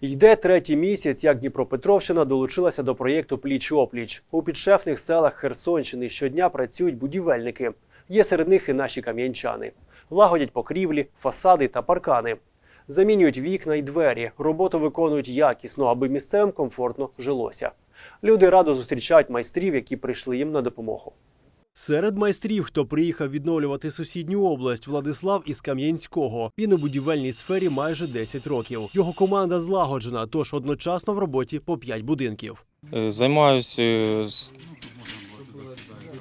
Йде третій місяць, як Дніпропетровщина долучилася до проєкту Пліч опліч. У підшефних селах Херсонщини щодня працюють будівельники. Є серед них і наші кам'янчани. Лагодять покрівлі, фасади та паркани. Замінюють вікна й двері. Роботу виконують якісно, аби місцевим комфортно жилося. Люди радо зустрічають майстрів, які прийшли їм на допомогу. Серед майстрів, хто приїхав відновлювати сусідню область, Владислав із Кам'янського. Він у будівельній сфері майже 10 років. Його команда злагоджена, тож одночасно в роботі по 5 будинків. Е, Займаюся е, з-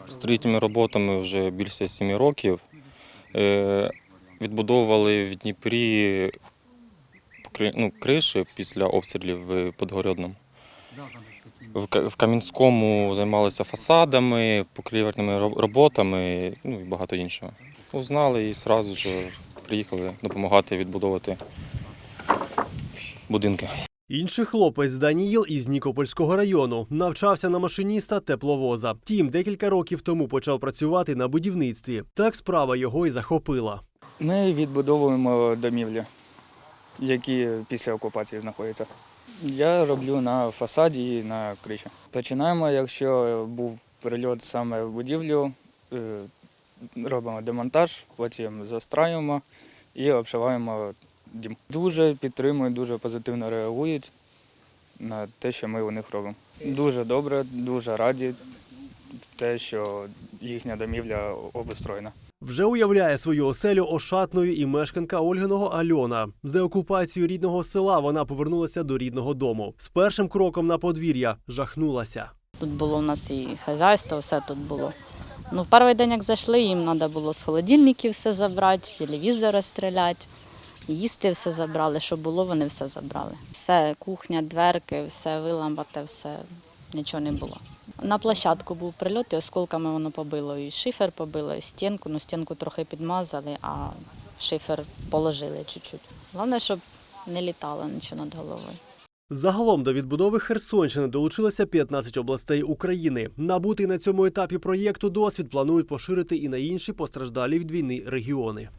строїтельними роботами вже більше семи років. Е, Відбудовували в Дніпрі ну, криші після обстрілів в Подгородному. В В Кам'янському займалися фасадами, покрівельними роботами ну і багато іншого. Узнали і одразу ж приїхали допомагати відбудовувати будинки. Інший хлопець Даніїл із Нікопольського району навчався на машиніста тепловоза. Втім, декілька років тому почав працювати на будівництві. Так справа його й захопила. Ми відбудовуємо домівлі, які після окупації знаходяться. Я роблю на фасаді і на криші. Починаємо, якщо був прильот саме в будівлю, е, робимо демонтаж, потім застраюємо і обшиваємо дім. Дуже підтримують, дуже позитивно реагують на те, що ми у них робимо. Дуже добре, дуже раді те, що їхня домівля обустроєна. Вже уявляє свою оселю ошатною і мешканка Ольгиного Альона. З деокупацією рідного села вона повернулася до рідного дому. З першим кроком на подвір'я жахнулася. Тут було у нас і хазяйство, все тут було. Ну, в перший день, як зайшли, їм треба було з холодильників все забрати, телевізори стріляти, їсти все забрали, що було, вони все забрали. Все, кухня, дверки, все виламбате, все, нічого не було. На площадку був прильот, і осколками воно побило. І шифер побило, і стінку. Ну, стінку трохи підмазали, а шифер положили чуть-чуть. Головне, щоб не літало нічого над головою. Загалом до відбудови Херсонщини долучилося 15 областей України. Набутий на цьому етапі проєкту досвід планують поширити і на інші постраждалі від війни регіони.